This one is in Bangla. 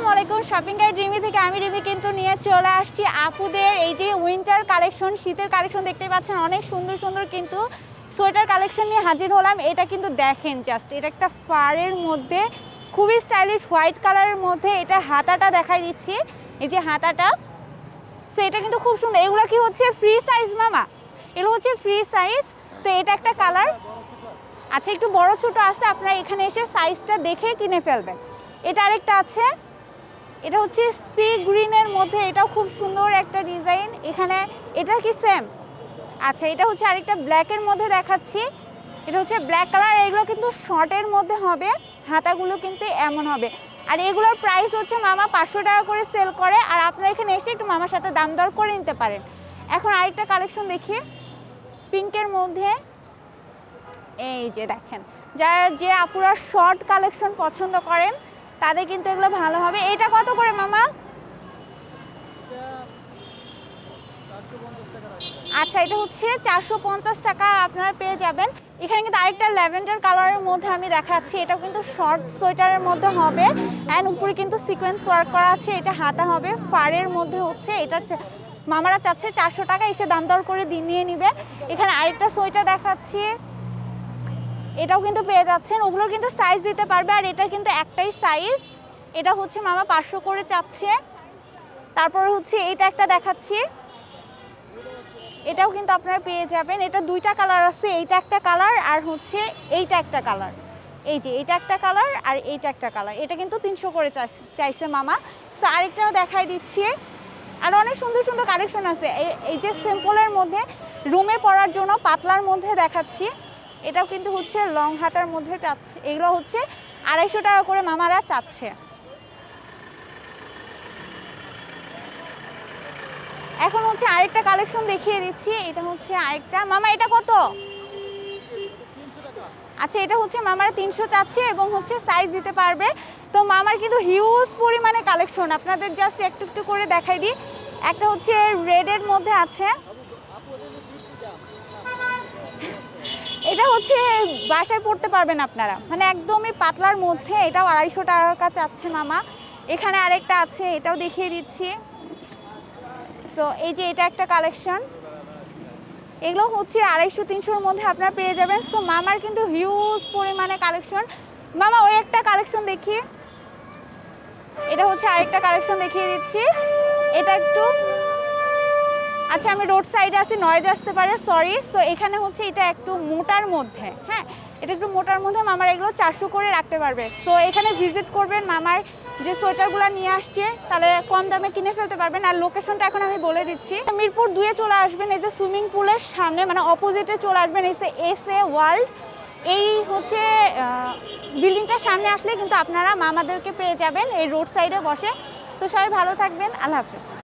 আসসালামু আলাইকুম। শপিং গাইড রিমি থেকে আমি রিমি কিন্তু নিয়ে চলে আসছি আপুদের এই যে উইন্টার কালেকশন শীতের কালেকশন দেখতে পাচ্ছেন, অনেক সুন্দর সুন্দর কিন্তু সোয়েটার কালেকশন নিয়ে হাজির হলাম। এটা কিন্তু দেখেন জাস্ট এটা একটা ফারের মধ্যে, খুবই স্টাইলিশ হোয়াইট কালারের মধ্যে এটা হাতাটা দেখাই দিচ্ছি। এই যে হাতাটা সো এটা কিন্তু খুব সুন্দর। এগুলো কি হচ্ছে ফ্রি সাইজ মামা? এগুলো হচ্ছে ফ্রি সাইজ তো এটা একটা কালার আচ্ছা একটু বড় ছোট আছে, আপনারা এখানে এসে সাইজটা দেখে কিনে ফেলবেন। এটা আরেকটা আছে এটা হচ্ছে সি গ্রিনের মধ্যে, এটাও খুব সুন্দর একটা ডিজাইন। এখানে এটা কি সেম আচ্ছা এটা হচ্ছে আরেকটা ব্ল্যাকের মধ্যে দেখাচ্ছি। এটা হচ্ছে ব্ল্যাক কালার এগুলো কিন্তু শর্টের মধ্যে হবে, হাতাগুলো কিন্তু এমন হবে। আর এগুলোর প্রাইস হচ্ছে মামা পাঁচশো টাকা করে সেল করে, আর আপনারা এখানে এসে একটু মামার সাথে দাম দর করে নিতে পারেন। এখন আরেকটা কালেকশন দেখি পিঙ্কের মধ্যে। এই যে দেখেন, যারা যে আপুরা শর্ট কালেকশন পছন্দ করেন তাদের কিন্তু এগুলো ভালো হবে। এটা কত করে মামা? আচ্ছা এটা হচ্ছে চারশো পঞ্চাশ টাকা আপনারা পেয়ে যাবেন। এখানে কিন্তু আরেকটা ল্যাভেন্ডার কালারের মধ্যে আমি দেখাচ্ছি। এটা কিন্তু শর্ট সোয়েটারের মধ্যে হবে অ্যান্ড উপরে কিন্তু সিকোয়েন্স ওয়ার্ক করা আছে। এটা হাতা হবে। ফারের মধ্যে হচ্ছে এটা মামারা চাচ্ছে চারশো টাকা, এসে দাম দর করে দিয়ে নিয়ে নিবে। এখানে আরেকটা সোয়েটার দেখাচ্ছি। এটাও কিন্তু পেয়ে যাচ্ছেন। ওগুলো কিন্তু সাইজ দিতে পারবে আর এটার কিন্তু একটাই সাইজ এটা হচ্ছে মামা পাঁচশো করে চাচ্ছে। তারপর হচ্ছে এটা একটা দেখাচ্ছি। এটাও কিন্তু আপনারা পেয়ে যাবেন। এটা দুইটা কালার আছে, এইটা একটা কালার আর হচ্ছে এইটা একটা কালার এই যে এটা একটা কালার আর এইটা একটা কালার এটা কিন্তু তিনশো করে চাইছে- মামা। সো আরেকটাও দেখাই দিচ্ছি। আর অনেক সুন্দর সুন্দর কালেকশন আছে। এই যে সিম্পলের মধ্যে রুমে পড়ার জন্য পাতলার মধ্যে দেখাচ্ছি। এটাও কিন্তু হচ্ছে লং হাতার মধ্যে চাচ্ছে। এগুলো হচ্ছে আড়াইশো টাকা করে মামারা চাচ্ছে। এখন হচ্ছে আরেকটা কালেকশন দেখিয়ে দিচ্ছি। এটা হচ্ছে আরেকটা। মামা, এটা কত? আচ্ছা এটা হচ্ছে মামারা তিনশো চাচ্ছে এবং হচ্ছে সাইজ দিতে পারবে। তো মামার কিন্তু হিউজ পরিমাণে কালেকশন আপনাদের জাস্ট একটু একটু করে দেখাই দিই। একটা হচ্ছে রেডের মধ্যে আছে এটা হচ্ছে বাসায় পড়তে পারবেন আপনারা। মানে একদমই পাতলার মধ্যে, এটাও আড়াইশো টাকা চাচ্ছে মামা। এখানে আরেকটা আছে, এটাও দেখিয়ে দিচ্ছি। সো এই যে এটা একটা কালেকশন এগুলো হচ্ছে আড়াইশো, তিনশোর মধ্যে আপনারা পেয়ে যাবেন। সো মামার কিন্তু হিউজ পরিমাণে কালেকশন মামা, ওই একটা কালেকশন দেখি। এটা হচ্ছে আরেকটা কালেকশন দেখিয়ে দিচ্ছি। এটা একটু আচ্ছা আমি রোড সাইডে আছি নয়েজ আসতে পারে সরি সো এখানে হচ্ছে এটা একটু মোটার মধ্যে হ্যাঁ? এটা একটু মোটার মধ্যে, মামার এগুলো চারশো করে রাখতে পারবে। সো এখানে ভিজিট করবেন, মামার যে সোয়েটারগুলো নিয়ে আসছে, তাহলে কম দামে কিনে ফেলতে পারবেন। আর লোকেশনটা এখন আমি বলে দিচ্ছি। মিরপুর দুয়ে চলে আসবেন, এই যে সুইমিং পুলের সামনে মানে অপোজিটে চলে আসবেন, এই যে এস এ ওয়ার্ল্ড এই হচ্ছে বিল্ডিংটার সামনে আসলে কিন্তু আপনারা মামাদেরকে পেয়ে যাবেন, এই রোড সাইডে বসে। তো সবাই ভালো থাকবেন, আল্লাহ হাফেজ।